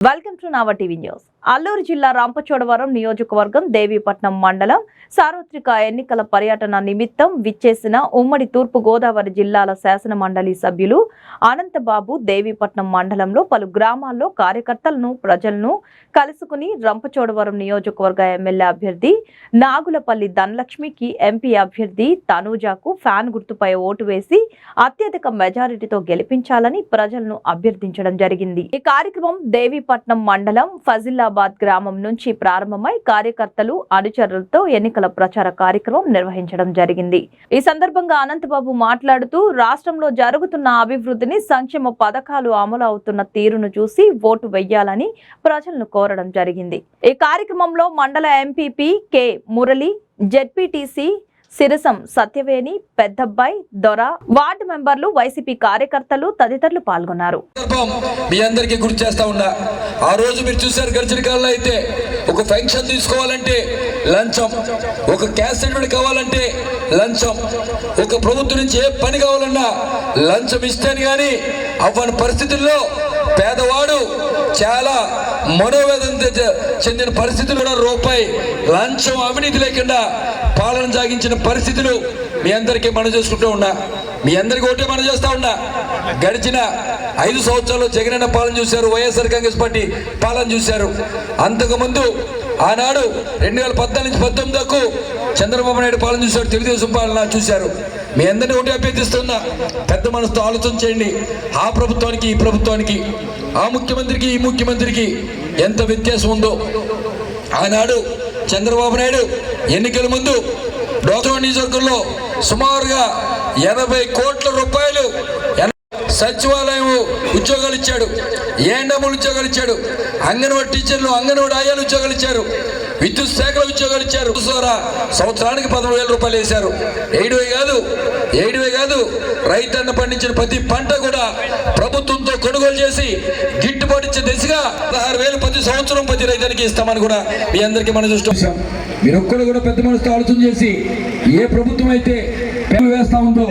Welcome to Nava TV news. Alluri జిల్లా రాంపచోడవరం నియోజకవర్గం దేవీపట్నం మండలం సార్వత్రిక ఎన్నికల పర్యటన నిమిత్తం విచ్చేసిన ఉమ్మడి తూర్పు గోదావరి జిల్లాల శాసన మండలి సభ్యులు అనంతబాబు దేవీపట్నం మండలంలో పలు గ్రామాల్లో కార్యకర్తలను ప్రజలను కలుసుకుని రంపచోడవరం నియోజకవర్గ ఎమ్మెల్యే అభ్యర్థి నాగులపల్లి ధనలక్ష్మికి ఎంపీ అభ్యర్థి తనూజాకు ఫ్యాన్ గుర్తుపై ఓటు వేసి అత్యధిక మెజారిటీతో గెలిపించాలని ప్రజలను అభ్యర్థించడం జరిగింది. ఈ కార్యక్రమం మచిలీపట్నం మండలం ఫజిల్లాబాద్ గ్రామం నుంచి ప్రారంభమై కార్యకర్తలు అనుచరులతో ఎన్నికల ప్రచార కార్యక్రమం నిర్వహించడం జరిగింది. ఈ సందర్భంగా అనంతబాబు మాట్లాడుతూ రాష్ట్రంలో జరుగుతున్న అభివృద్ధిని సంక్షేమ పథకాలు అమలు అవుతున్న తీరును చూసి ఓటు వెయ్యాలని ప్రజలను కోరడం జరిగింది. ఈ కార్యక్రమంలో మండల MPP K. Murali ZPTC Sirasam Satyaveni Peddabbayi Dora ward మెంబర్లు వైసీపీ కార్యకర్తలు తదితరులు పాల్గొన్నారు. మీ అందరికీ గుర్తు చేస్తా ఉన్నా ఆ రోజు మీరు చూశారు గడిచిన కాలంలో అయితే ఒక ఫంక్షన్ తీసుకోవాలంటే లంచం ఒక క్యాష్ కావాలంటే లంచం ఒక ప్రభుత్వం నుంచి ఏ పని కావాలన్నా లంచం ఇస్తేనే కానీ అవ్వని పరిస్థితుల్లో పేదవాడు చాలా మనోవేదన చెందిన పరిస్థితులు కూడా రూపాయి లంచం అవినీతి లేకుండా పాలన సాగించిన పరిస్థితులు మీ అందరికీ మనం చేసుకుంటూ ఉన్నా. మీ అందరికీ ఒకటే మనం చేస్తా ఉన్నా. గడిచిన ఐదు సంవత్సరాలు జగనన్న పాలన చూశారు వైఎస్ఆర్ కాంగ్రెస్ పార్టీ పాలన చూశారు. అంతకుముందు ఆనాడు రెండు వేల పద్నాలుగు నుంచి పంతొమ్మిది చంద్రబాబు నాయుడు పాలన చూశారు తెలుగుదేశం పాలన చూశారు. మీ అందరినీ ఒకటి అభ్యర్థిస్తున్నా. పెద్ద మనసుతో ఆలోచన చేయండి. ఆ ప్రభుత్వానికి ఈ ప్రభుత్వానికి ఆ ముఖ్యమంత్రికి ఈ ముఖ్యమంత్రికి ఎంత వ్యత్యాసం ఉందో. ఆనాడు చంద్రబాబు నాయుడు ఎన్నికల ముందు డోక్రా నియోజకవర్గంలో సుమారుగా ఎనభై కోట్ల రూపాయలు సచివాలయం ఉద్యోగాలు ఇచ్చాడు. ఏఎండములు ఉద్యోగాలు ఇచ్చాడు. అంగన్వాడీ టీచర్లు అంగన్వాడీ ఆయాలు ఉద్యోగాలు ఇచ్చారు. విద్యుత్ శాఖల ఉద్యోగాలు ఇచ్చారు. ద్వారా సంవత్సరానికి పదమూడు వేల రూపాయలు వేశారు. ఏడువే కాదు ఏడువే కాదు రైతన్న పండించిన ప్రతి పంట కూడా ప్రభుత్వంతో కొనుగోలు చేసి గిట్టుబాటు ఇచ్చే దిశగా పదహారు వేలు ప్రతి సంవత్సరం ప్రతి రైతానికి ఇస్తామని కూడా మీ అందరికీ మనం చూస్తాం మీరు ఒక్కరు కూడా పెద్ద మనసుతో ఆలోచన చేసి ఏ ప్రభుత్వం అయితే వేస్తా ఉందో?